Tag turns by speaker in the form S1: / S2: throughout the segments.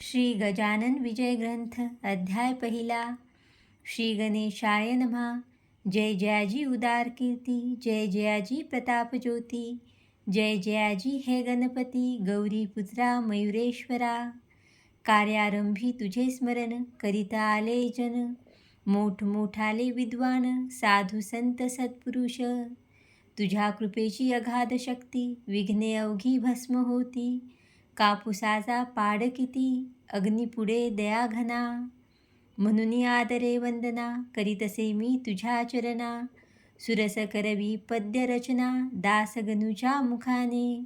S1: श्री गजानन विजय ग्रंथ अध्याय पहिला. श्री गणेशाय नमहा जय जयाजी उदार कीर्ती जय जयाजी प्रताप ज्योती जय जयाजी हे गणपती गौरी पुत्रा मयुरेश्वरा. कार्यारंभी तुझे स्मरण करिता आले जन. मोठमोठाले विद्वान साधू संत सत्पुरुष. तुझ्या कृपेची अगाध शक्ती विघ्ने अवघी भस्म होती. कापुसाचा पाड किती? अग्निपुढे दया घना. म्हणून आदरे वंदना करीतसे मी तुझ्या चरणा. सुरस करवी पद्यरचना दासगनुच्या मुखाने.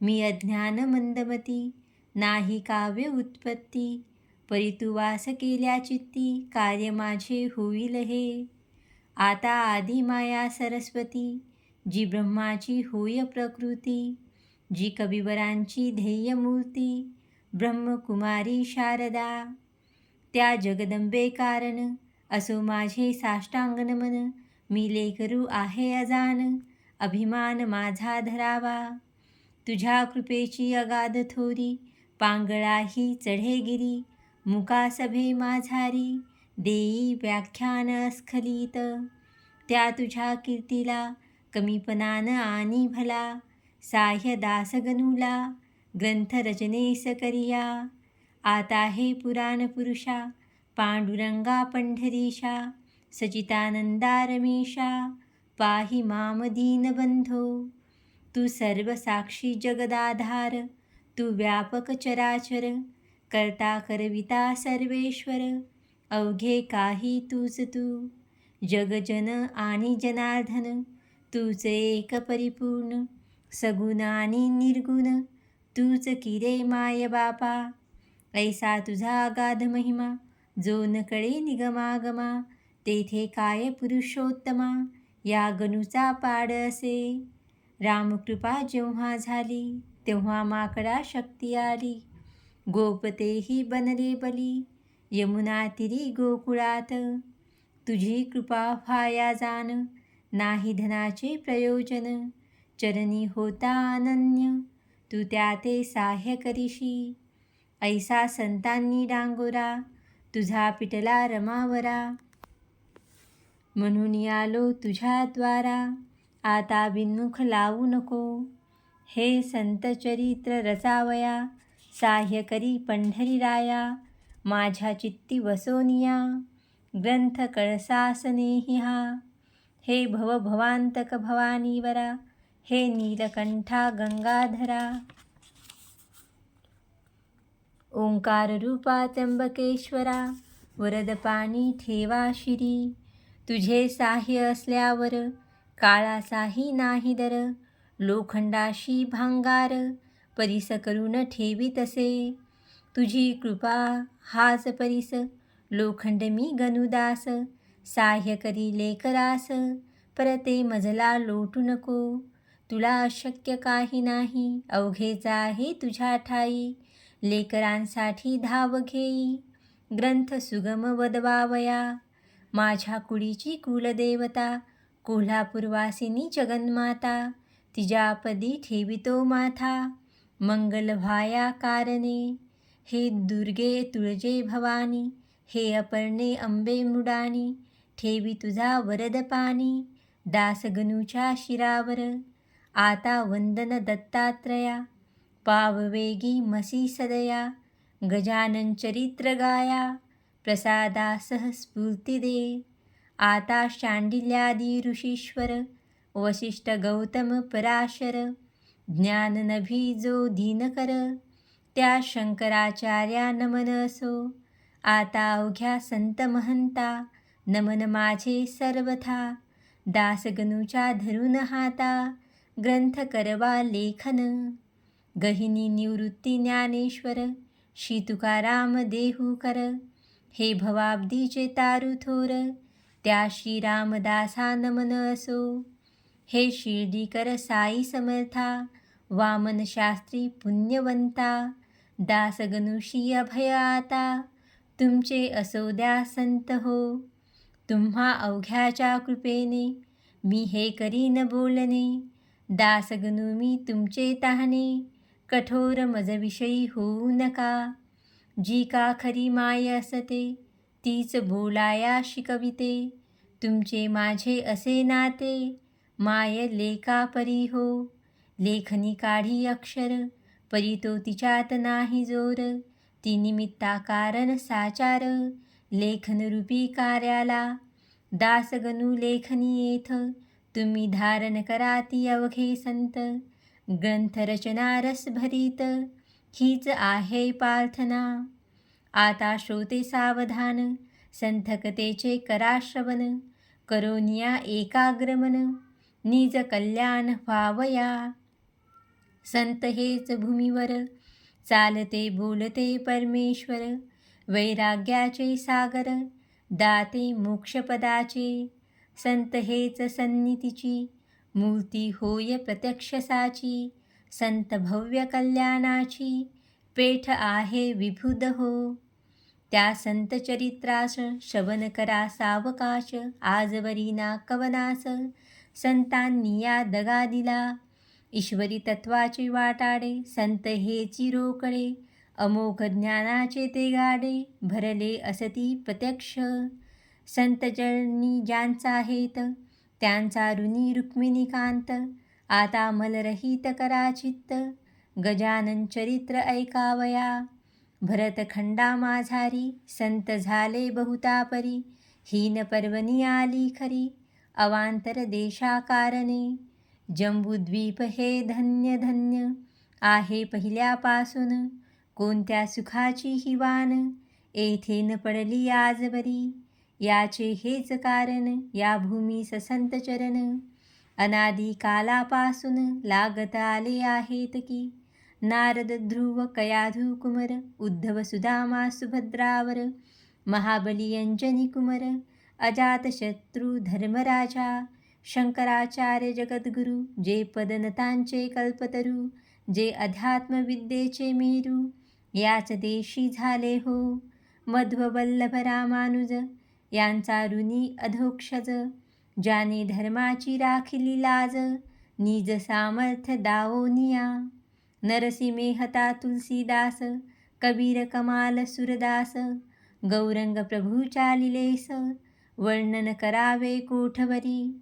S1: मी अज्ञान मंदमती नाही काव्य उत्पत्ती. परितुवास केल्या चित्ती कार्य माझे होईल हे. आता आधी माया सरस्वती जी ब्रह्माची होय प्रकृती. जी कविवरांची ध्येयमूर्ती ब्रह्मकुमारी शारदा. त्या जगदंबे कारण असो माझे साष्टांग नमन मी लेकरू आहे अजान अभिमान माझा धरावा. तुझ्या कृपेची अगाध थोरी पांगळाही चढेगिरी मुकासभे माझारी देई व्याख्यान स्खलित त्या तुझ्या कीर्तीला कमीपणानं आणि भला साह्यदासगनुला ग्रंथरचनेस करिया आता हे पुराण पुरुषा पांडुरंगा पंढरीशा सचितानंदा रमेशा पाहि माम दीनबंधो तू सर्व साक्षी जगदाधार तू व्यापक चराचर करता करविता सर्वेश्वर अवघे काही तूच तू। जगजन आणि जनार्दन तूच एक परिपूर्ण। सगुण आणि निर्गुण. तूच किरे माय बापा. ऐसा तुझा अगाध महिमा. जो न निगमागमा. तेथे काय पुरुषोत्तमा. या गणूचा पाड असे. रामकृपा जेव्हा झाली तेव्हा माकडा शक्ती आली. गोपतेही बनले बली. यमुना तिरी गोकुळात. तुझी कृपा फाया जान. नाही धनाचे प्रयोजन. चरणी होता अनन्य. तू त्या ते साह्य करीशी. ऐसा संतांनी डांगोरा. तुझा पिटला रमावरा. म्हणून आलो तुझ्या द्वारा. आता बिनमुख लावू नको. हे संत चरित्र रचावया. साह्य करी पंढरीराया. माझ्या चित्ती वसोनिया ग्रंथ कळसासनेही हा. हे भव भवांतक भवानीवरा. हे नीलकंठा गंगाधरा. ओंकार रूपा त्र्यंबकेश्वरा वरद पाणी ठेवा शिरी. तुझे साह्य असल्यावर काळाचाही नाही दर. लोखंडाशी भांगार परिस करून ठेवी तसे. तुझी कृपा हाच परिस लोखंड मी गनुदास. साह्य करी लेकरास परते मजला लोटू नको. तुला अशक्य काही नाही. अवघेचा आहे तुझ्या ठाई. लेकरांसाठी धाव घेई. ग्रंथ सुगम वदवावया. माझ्या कुळीची कुलदेवता कोल्हापूरवासिनी जगन्माता तिच्यापदी ठेवितो माथा. मंगल व्हाया कारणे. हे दुर्गे तुळजे भवानी हे अपर्णे अंबे मुडानी ठेवी तुझा वरद पाणी. दासगणूच्या शिरावर आता वंदन दत्तात्रया पाववेगी मसी सदया गजानन चरित्र गाया प्रसादासह स्फूर्ती दे आता शांडिल्यादी ऋषीश्वर वसिष्ठ गौतम पराशर ज्ञान नभी जो दीनकर त्या शंकराचार्या नमन असो आता अवघ्या संत महंता नमन माझे सर्वथा दासगणूच्या धरून हाता ग्रंथ करवा लेखन गहिनी निवृत्ती ज्ञानेश्वर श्री तुकाराम देहू कर हे भवाब्दीचे तारू थोर त्या श्रीरामदासा नमन असो। हे शिर्डीकर साई समर्था वामन शास्त्री पुण्यवंता। दासगनुषी अभय आता तुमचे असो द्या संत हो। तुम्हा अवघ्याच्या कृपेने मी हे करीन बोलणे। दासगनु मी तुमचे ताहणे कठोर मजविषयी होऊ नका. जी का खरी माय असते तीच बोलाया शिकविते. तुमचे माझे असे नाते माय लेखा परी हो. लेखनी काढी अक्षर परी तो तिच्यात नाही जोर. ती निमित्ता कारण साचार लेखनरूपी कार्याला. दासगणू लेखनी येथ तुम्ही धारण कराती अवघे संत. ग्रंथरचना रस भरीत. हीच आहे प्रार्थना. आता श्रोते सावधान. संथकतेचे कराश्रवन करोनिया एकाग्रमन. निज कल्याण व्हावया. संत हेच भूमीवर. चालते बोलते परमेश्वर. वैराग्याचे सागर. दाते मोक्षपदाचे. संत हेच सन्नितीची मूर्ती होय प्रत्यक्षसाची संत भव्य कल्याणाची पेठ आहे विभुद हो. त्या संत चरित्रास श्रवण करा सावकाश आजवरी ना कवनास संतांनी या दगा दिला. ईश्वरी तत्वाचे वाटाडे संत हेची रोकडे अमोघ ज्ञानाचे ते गाडे भरले असती प्रत्यक्ष. संत ज्यांचा आहेत त्यांचा ऋणी रुक्मिणीकांत आता मलरहित कराचित्त गजानन चरित्र ऐकावया. भरतखंडा माझारी संत झाले बहुतापरी हीन पर्वणी आली खरी अवांतर देशाकारणे. जंबूद्वीप हे धन्य धन्य आहे पहिल्यापासून कोणत्या सुखाची हिवान येथे न पडली आजवरी. याचे हेच कारण या भूमी ससंत चरण. अनादी कालापासून लागत आले आहेत की. नारद ध्रुव कयाधू कुमर उद्धव सुदामा सुभद्रावर महाबली अंजनी कुमर अजातशत्रू धर्मराजा शंकराचार्य जगद्गुरु जे पदनतांचे कल्पतरू जे अध्यात्मविद्येचे मेरू याच देशी झाले हो. मध्ववल्लभ रामानुज यांचा ऋणी अधोक्षज ज्याने धर्माची राखिली लाज निज सामर्थ्य दावोनिया नरसिमेहता तुलसीदास कबीर कमाल सुरदास गौरंग प्रभू चालिलेस वर्णन करावे कोठवरी.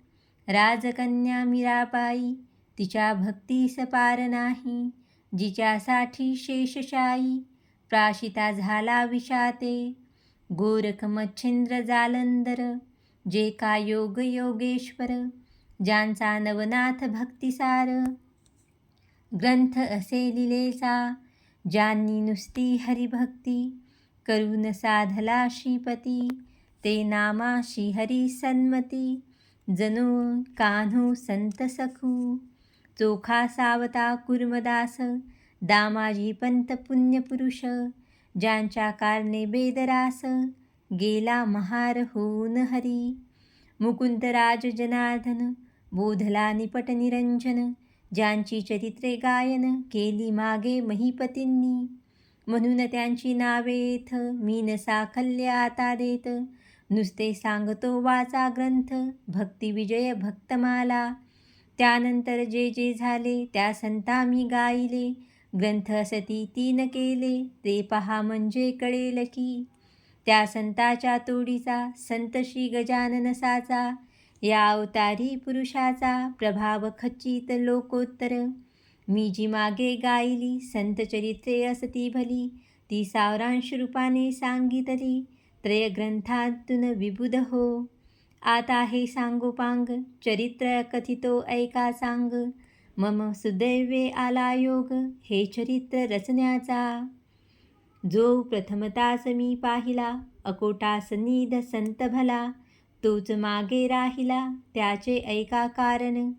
S1: राजकन्या मीराबाई तिच्या भक्तीस पार नाही जिच्यासाठी शेषशाई प्राशिता झाला विषाते गोरखमच्छिंद्र जालंदर जे का योग योगेश्वर ज्यांचा नवनाथ भक्तिसार. ग्रंथ असे लिलेचा ज्यांनी नुसती हरिभक्ती करून साधला श्रीपती ते नामाशी हरी सन्मती जनो कान्हू संत सखू. चोखा सावता कुर्मदास दामाजी पंत पुण्यपुरुष ज्यांच्या कारणे बेदरास गेला महार होऊन हरी. मुकुंदराज जनार्दन बोधला निपट निरंजन ज्यांची चरित्रे गायन केली मागे महीपतींनी. म्हणून त्यांची नावेथ मी साखल्य आता देत. नुसते सांगतो वाचा ग्रंथ भक्तिविजय भक्तमाला. त्यानंतर जे जे झाले त्या संता मी गायले. ग्रंथ असती तीन केले ते पहा म्हणजे कळेल की. त्या संताच्या तोडीचा संत श्री गजाननसाचा या अवतारी पुरुषाचा प्रभाव खचित लोकोत्तर. मी जी मागे गायली संत चरित्रे असती भली ती सावरांश रूपाने सांगितली त्रयग्रंथातून विबुध हो. आता हे सांगोपांग चरित्र कथितो ऐका सांग. मम सुदैवे आला योग हे चरित्र रचण्याचा. जो प्रथमतास मी पाहिला अकोटास निध संत भला. तोच मागे राहिला त्याचे ऐका कारण.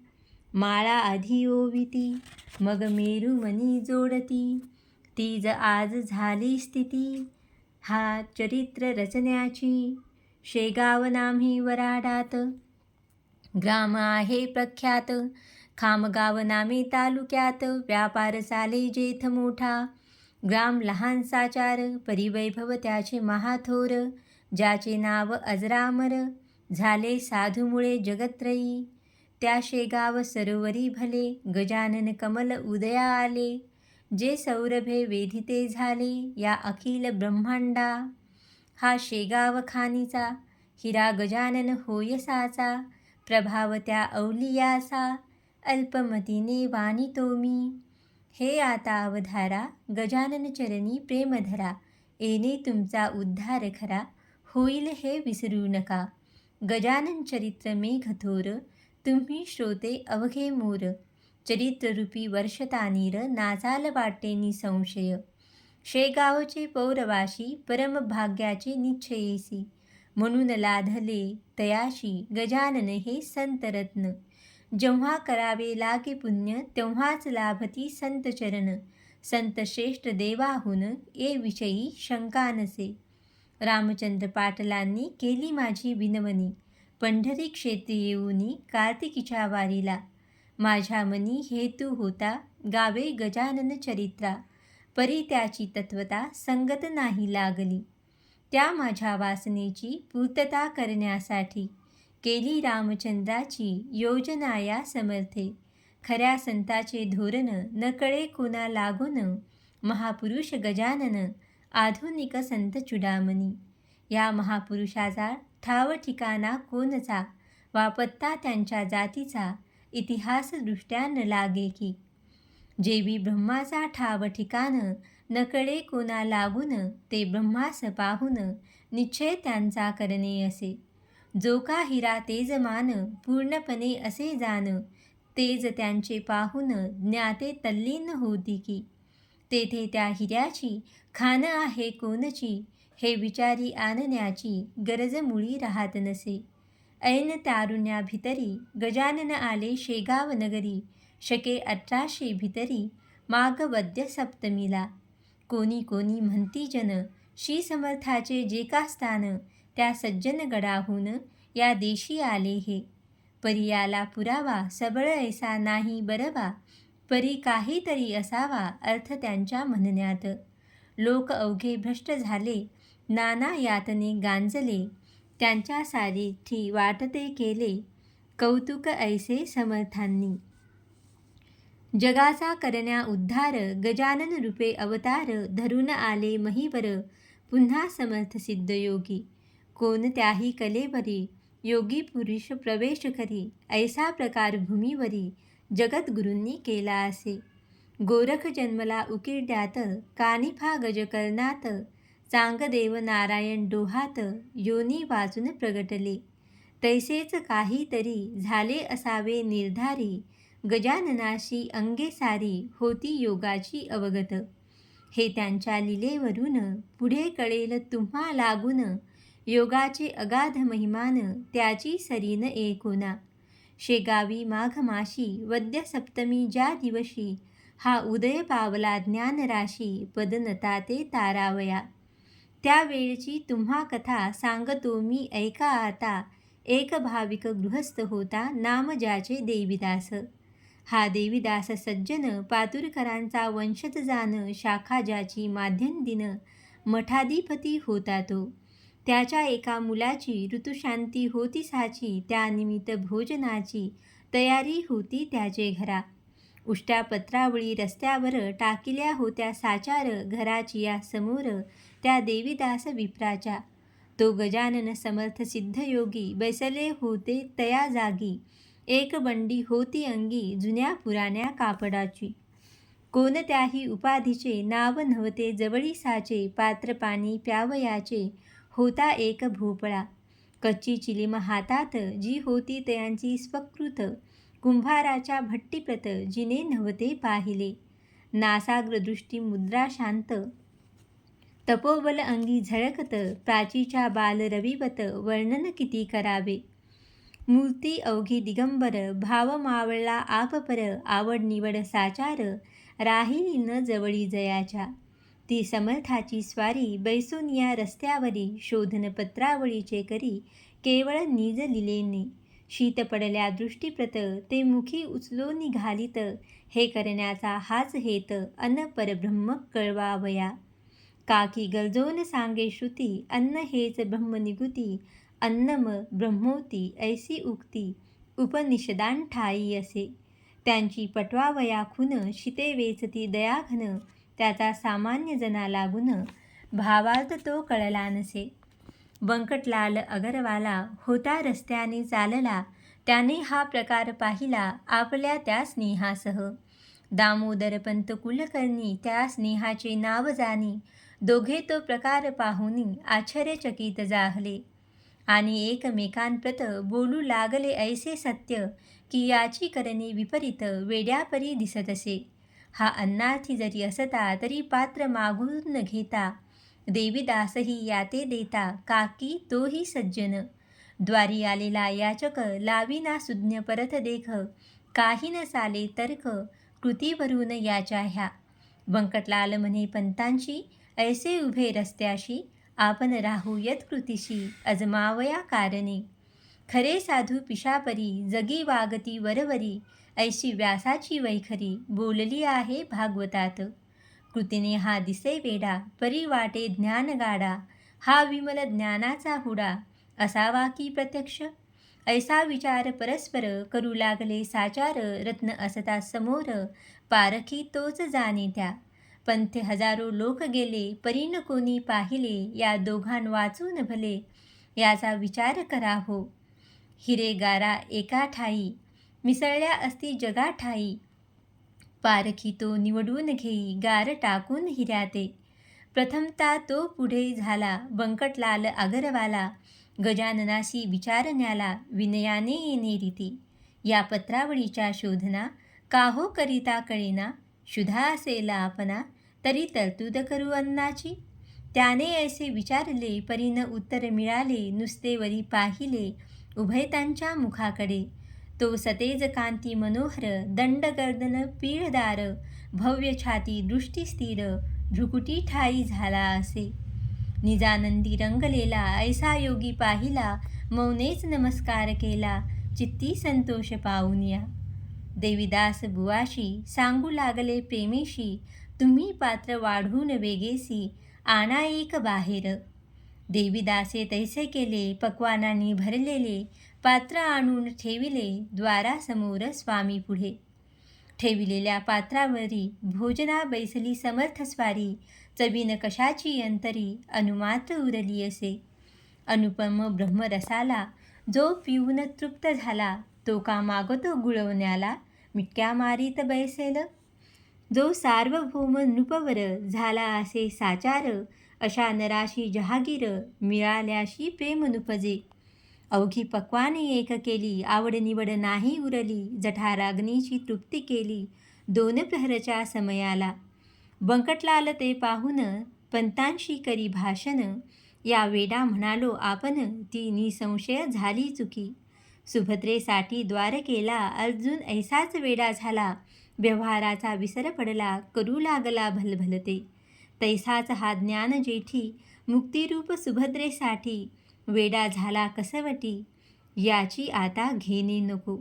S1: माळा आधी ओविती मग मेरू मनी जोडती. तीज आज झाली स्थिती हा चरित्र रचण्याची. शेगाव नाम्ही वराडात ग्राम आहे प्रख्यात. खामगाव नामे तालुक्यात व्यापार चाले जेथ मोठा. ग्राम लहान साचार परिवैभव त्याचे महाथोर. ज्याचे नाव अजरामर झाले साधूमुळे जगत्रयी. त्या शेगाव सरोवरी भले गजानन कमल उदया आले. जे सौरभे वेधिते झाले या अखिल ब्रह्मांडा. हा शेगाव खानीचा हिरा गजानन होयसाचा प्रभाव त्या अवलियाचा अल्पमतीने वाणितो मी. हे आता अवधारा गजानन चरणी प्रेमधरा येणे तुमचा उद्धार खरा होईल हे विसरू नका. गजानन चरित्र मेघथोर तुम्ही श्रोते अवघे मोर. चरित्ररूपी वर्षतानीर नाचाल वाटे निसंशय शेगावचे पौरवाशी परमभाग्याचे निश्चयेसी. म्हणून लाधले तयाशी गजानन हे संतरत्न. जेव्हा करावे लागे पुण्य तेव्हाच लाभती संत चरण. संत श्रेष्ठ देवाहून ये विषयी शंका नसे. रामचंद्र पाटलांनी केली माझी विनवणी. पंढरी क्षेत्री येऊनी कार्तिकीच्या वारीला. माझ्या मनी हेतू होता गावे गजानन चरित्रा. परी त्याची तत्वता संगत नाही लागली. त्या माझ्या वासनेची पूर्तता करण्यासाठी केली रामचंद्राची योजना या समर्थे. खऱ्या संताचे धोरण नकळे कोणा लागून महापुरुष गजानन आधुनिक संत चुडामणी. या महापुरुषाचा ठाव ठिकाणा कोणचा? वा पत्ता त्यांच्या जातीचा? इतिहासदृष्ट्या न लागे की. जेवी ब्रह्माचा ठाव ठिकाण नकळे कोणा लागून ते ब्रह्मास पाहून निश्चय त्यांचा करणे असे. जो का हिरा तेज मान पूर्णपणे असे जाण तेज त्यांचे पाहून ज्ञाते तल्लीन होती की तेथे त्या हिऱ्याची खान आहे कोणची हे विचारी आणण्याची गरज मुळी राहत नसे. ऐन तारुण्या भितरी गजानन आले शेगाव नगरी शके अठराशे भितरी माघवद्य सप्तमीला. कोणी कोणी म्हणती जन श्री समर्थाचे जे का स्थान त्या सज्जन गडाहून या देशी आले हे. परियाला पुरावा सबळ ऐसा नाही बरवा परी काहीतरी असावा अर्थ त्यांच्या म्हणण्यात लोक अवघे भ्रष्ट झाले नाना यातने गांजले त्यांच्या सारीठी वाटते केले कौतुक ऐसे समर्थांनी. जगाचा करण्या उद्धार गजानन रूपे अवतार धरून आले महीवर पुन्हा समर्थ सिद्धयोगी. कोणत्याही कलेवरी? योगी पुरुष प्रवेश करी ऐसा प्रकार भूमीवरी जगद्गुरूंनी केला असे. गोरख जन्मला उकिरड्यात कानिफा गजकर्णात चांगदेव नारायण डोहात योनी वाचून प्रगटले. तैसेच काहीतरी झाले असावे निर्धारी गजाननाशी अंगे सारी होती योगाची अवगत. हे त्यांच्या लिलेवरून पुढे कळेल तुम्हा लागून योगाचे अगाध महिमान त्याची सरीन एकोना शेगावी माघमाशी वद्यसप्तमी ज्या दिवशी हा उदय पावला ज्ञानराशी पदनता ते तारावया. त्यावेळची तुम्हा कथा सांगतो मी ऐका आता. एक भाविक गृहस्थ होता नाम ज्याचे देवीदास. हा देवीदास सज्जन पातुरकरांचा वंशज जान शाखा ज्याची माध्यम दिन मठाधिपती होता तो. त्याच्या एका मुलाची ऋतुशांती होती साची त्यानिमित्त भोजनाची तयारी होती त्याचे घरा. उष्ट्या पत्रावळी रस्त्यावर टाकिल्या होत्या साचार घराची या समोर त्या देवीदास विप्राच्या. तो गजानन समर्थ सिद्धयोगी बैसले होते तया जागी. एक बंडी होती अंगी जुन्या पुराण्या कापडाची. कोणत्याही उपाधीचे नाव नव्हते जवळीसाचे पात्र पाणी प्यावयाचे. होता एक भोपळा. कच्ची चिलीम हातात जी होती त्यांची स्वकृत. कुंभाराच्या भट्टीप्रत जिने नव्हते पाहिले. नासाग्रदृष्टी मुद्रा शांत. तपोबल अंगी झळकत प्राचीच्या बालरविवत वर्णन किती करावे. मूर्ती अवघी दिगंबर भाव मावळला आपपर आवड निवड साचार राहिली न जवळी जयाच्या. ती समर्थाची स्वारी बैसून या रस्त्यावरी शोधनपत्रावळीचे करी केवळ निज लिलेने. शीत पडल्या दृष्टीप्रत ते मुखी उचलो निघालित हे करण्याचा हाच हेत अन्न परब्रह्म कळवावया. काकी गलजोन सांगे श्रुती अन्न हेच ब्रह्मनिगुती अन्नम ब्रह्मोती ऐसी उक्ती उपनिषदान ठाई असे. त्यांची पटवावया खून शिते वेचती दयाघन त्याचा सामान्य जनाला गुण भावार्थ तो कळला नसे. बंकटलाल अगरवाला होता रस्त्याने चालला. त्याने हा प्रकार पाहिला आपल्या त्या स्नेहासह. दामोदरपंत कुलकर्णी त्या स्नेहाचे नाव जाणी. दोघे तो प्रकार पाहुनी आश्चर्यचकित जाहले. आणि एकमेकांप्रत बोलू लागले ऐसे सत्य की याची करणे विपरीत वेड्यापरी दिसत असे. हा अन्नार्थी जरी असता तरी पात्र मागून घेता. देवीदासही याते देता काकी तोही सज्जन. द्वारी आलेला याचक लाविना सुज्ञ परत देख. काही न चाले तर्क कृतीवरून याच्या ह्या. वंकटलाल म्हणे पंतांशी ऐसे उभे रस्त्याशी आपण राहू यत्कृतीशी अजमावया कारणे. खरे साधू पिशापरी जगी वागती वरवरी ऐशी व्यासाची वैखरी बोलली आहे भागवतात. कृतीने हा दिसे वेडा परी वाटे ज्ञान गाडा हा विमल ज्ञानाचा हुडा असावा की प्रत्यक्ष? ऐसा विचार परस्पर करू लागले साचार रत्न असता समोर पारखी तोच जाणे त्या. पंथे हजारो लोक गेले परीन कोणी पाहिले या दोघां वाचून भले याचा विचार करा हो. हिरे गारा एका ठाई मिसळल्या असती जगा ठाई. पारखी तो निवडून घेई गार टाकून हिऱ्याते प्रथमता तो पुढे झाला बंकटलाल आगरवाला गजाननाशी विचारण्याला विनयाने येणे रीती. या पत्रावळीच्या शोधना काहो करिता कळेना. शुधा असेला आपणा तरी तरतूद करू अन्नाची. त्याने ऐसे विचारले परीन उत्तर मिळाले नुसते वरी पाहिले उभयतांच्या मुखाकडे. तो सतेज कांती मनोहर दंडगर्दन पीळदार भव्य छाती दृष्टी स्थिर भ्रुकुटी ठाई झाला असे. निजानंदी रंगलेला ऐसा योगी पाहिला मौनेच नमस्कार केला चित्ती संतोष पाहून या. देवीदास बुवाशी सांगू लागले प्रेमेशी तुम्ही पात्र वाढून वेगेसी आणा एक बाहेर. देवीदासे तैसे केले पक्वानांनी भरलेले पात्र आणून ठेविले द्वारासमोर स्वामी पुढे. ठेविलेल्या पात्रावरी भोजना बैसली समर्थ स्वारी चवीन कशाची अंतरी अनुमात्र उरली असे. अनुपम ब्रह्मरसाला जो पिऊन तृप्त झाला तो का मागतो गुळवण्याला मिटक्या मारीत बैसेल? जो सार्वभौम नृपवर झाला असे साचार अशा नराशी जहागीर मिळाल्याशी प्रेम नुपजे. अवघी पक्वाने एक केली आवड निवड नाही उरली जठाराग्नीची तृप्ती केली दोन प्रहरच्या समयाला. बंकटलाल ते पाहून पंतांशी करी भाषण या वेडा म्हणालो आपण ती निसंशय झाली चुकी. सुभद्रेसाठी द्वार केला अर्जुन ऐसाच वेडा झाला व्यवहाराचा विसर पडला करू लागला भलभलते. तैसाच हा ज्ञान जेठी मुक्तिरूप सुभद्रेसाठी वेडा झाला कसवटी? याची आता घेणे नको.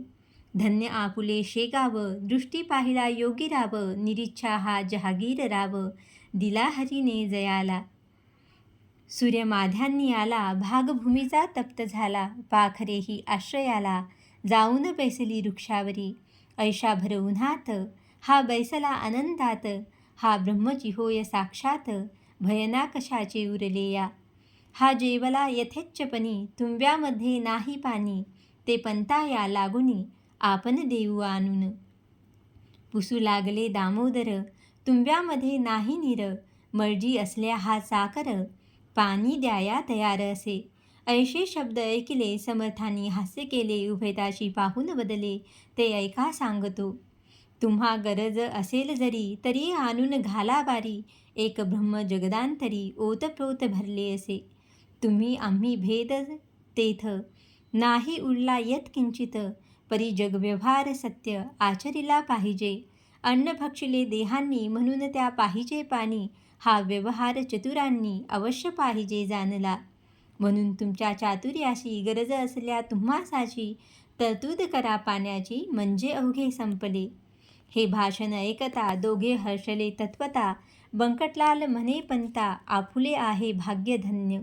S1: धन्य आपुले शेगाव दृष्टी पाहिला योगी राव निरीच्छा हा जहागीर राव दिला हरीने जयाला. सूर्यमाध्यांनी आला भागभूमीचा तप्त झाला पाखरेही आश्रयाला जाऊन बैसली वृक्षावरी. ऐशा भर उन्हात हा बैसला आनंदात हा ब्रह्मची होय साक्षात भयना कशाचे उरले या हा जेवला यथेच्छपणी तुंब्यामध्ये नाही पाणी ते पंता या लागुनी आपण देऊ आणून. पुसू लागले दामोदर तुंब्यामध्ये नाही नीर मर्जी असल्या हा साकर पाणी द्याया तयार असे. ऐशे शब्द ऐकले समर्थांनी हास्य केले उभयताशी पाहून बदले ते ऐका सांगतो. तुम्हा गरज असेल जरी तरी आणून घाला बारी एक ब्रह्म जगदांतरी ओतप्रोत भरले असे. तुम्ही आम्ही भेद तेथ. नाही उरला यत्किंचित परी जगव्यवहार सत्य आचरिला पाहिजे. अन्न भक्षिले देहांनी म्हणून त्या पाहिजे पाणी. हा व्यवहार चतुरांनी अवश्य पाहिजे जाणला. म्हणून तुमच्या चातुर्याशी गरज असल्या तुम्हासाची तरतूद करा पाण्याची म्हणजे अवघे संपले. हे भाषण ऐकता दोघे हर्षले तत्वता बंकटलाल म्हणे पंता आपुले आहे भाग्यधन्य.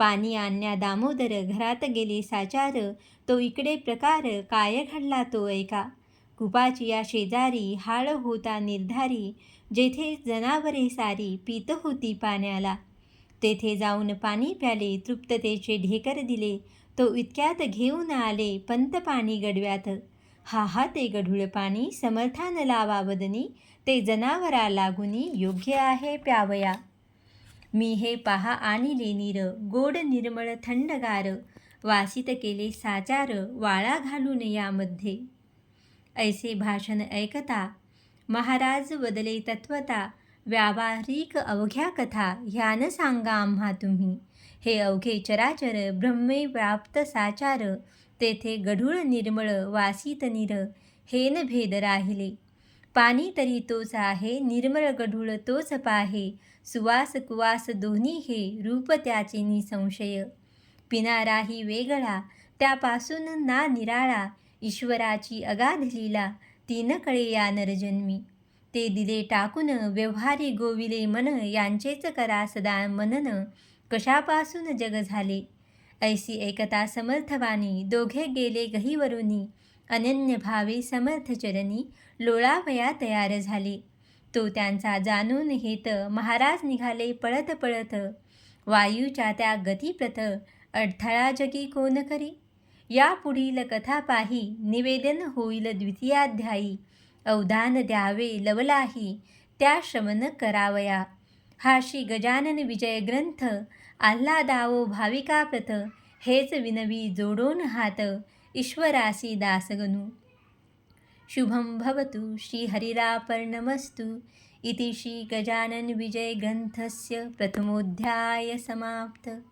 S1: पाणी आणण्या दामोदर घरात गेले साचार. तो इकडे प्रकार काय घडला तो ऐका. कुपाची या शेजारी हाळ होता निर्धारी. जेथे जनावरे सारी पीत होती पाण्याला. तेथे जाऊन पाणी प्याले तृप्ततेचे ढेकर दिले. तो इतक्यात घेऊन आले पंत पाणी गडव्यात. हा हा ते गढूळ पाणी समर्थान लावा वदनी. ते जनावरा लागुनी योग्य आहे प्यावया. मी हे पहा आणिले नीर गोड निर्मळ थंडगार वासित केले साचार वाळा घालून यामध्ये. ऐसे भाषण ऐकता महाराज बदले तत्वता व्यावहारिक अवघ्या कथा ह्यान सांगा आम्हा तुम्ही. हे अवघे चराचर ब्रह्मे व्याप्त साचार तेथे गढूळ निर्मळ वासित निर हेन भेद राहिले. पाणी तरी तोच आहे निर्मळ गढूळ तोच पाहे सुवास कुवास दोन्ही हे रूप त्याचे निसंशय. पिनाराही वेगळा त्यापासून ना निराळा ईश्वराची अगाध लीला तीन कळे या नरजन्मी. ते दिले टाकून व्यवहारी गोविले मन यांचेच करा सदा मनन कशापासून जग झाले? ऐसी एकता समर्थवानी दोघे गेले गहीवरुनी अनन्य भावे समर्थचरणी लोळावया तयार झाले. तो त्यांचा जाणून हेत महाराज निघाले पळत पळत. वायूच्या त्या गतीप्रथ अडथळा जगी कोण करी? या पुढील कथा पाही निवेदन होईल द्वितीयाध्यायी. अवधान द्यावे लवलाही त्या श्रवण करावया. हा श्री गजानन विजय ग्रंथ आल्हादावो भाविका प्रथ हेच विनवी जोडून हात ईश्वरासी दासगणू. शुभं भवतु श्रीहरिरापर्णमस्तु इति श्रीगजाननविजयग्रन्थस्य प्रथमोऽध्यायसमाप्त।